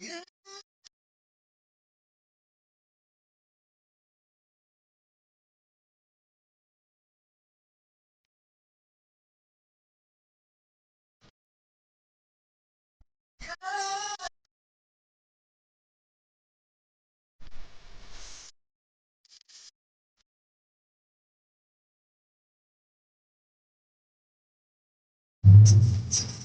Yeah. Thank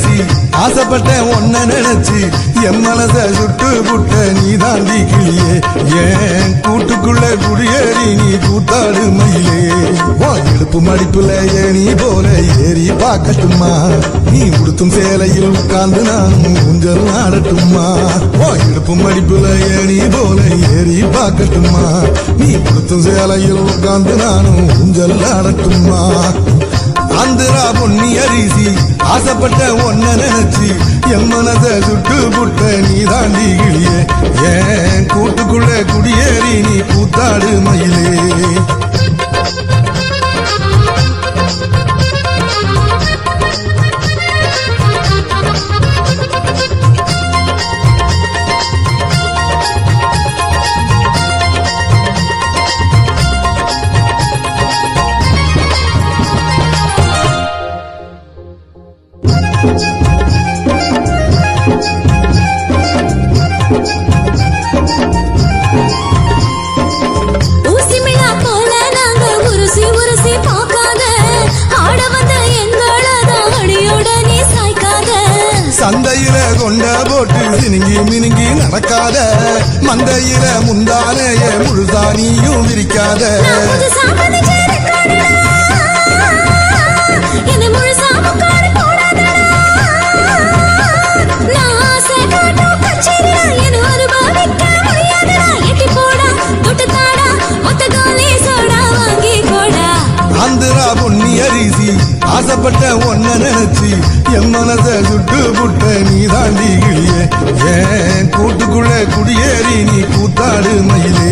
நினைச்சி. ஆசைப்பட்ட ஒன்ன நினைச்சி. என் மனச சுட்டு புட்ட நீ தாண்டி கிளியே. ஏன் கூட்டுக்குள்ள குடியேறி நீ கூத்தாடு மயிலே? வா இடுப்பு மடிப்புல ஏணி போல ஏறி பார்க்கட்டுமா? நீ உடுத்தும் சேலையில் உட்கார்ந்து நானும் ஊஞ்சல் ஆடட்டுமா? வா இடுப்பு மடிப்புல ஏணி போல ஏறி பார்க்கட்டுமா? நீ உடுத்தும் சேலையில் உட்கார்ந்து நானும் ஊஞ்சல் ஆடட்டுமா? ஆந்திரா பொன்னி அரிசி. ஆசைப்பட்ட ஒன்ன நினைச்சு என் மனதை சுட்டு புட்ட நீ தாண்டி கிளியே. ஏன் கூட்டுக்குள்ள குடியேறி நீ கூத்தாடு மயிலே? மினுங்கி மினுங்கி நடக்காத. மந்தையில முந்தானேயே முழுதானியும் விரிக்காத. ஆந்திரா பொன்னி அரிசி. ஆசைப்பட்ட ஒன்ன நினைச்சி என் மனச சுட்டு புட்ட நீ தாண்டி கிளிய. ஏன் கூட்டுக்குள்ள குடியேறி நீ கூத்தாடு மயிலே?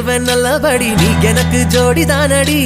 எடுத்து சொல்வேன் நல்லபடி நீ எனக்கு ஜோடி தானடி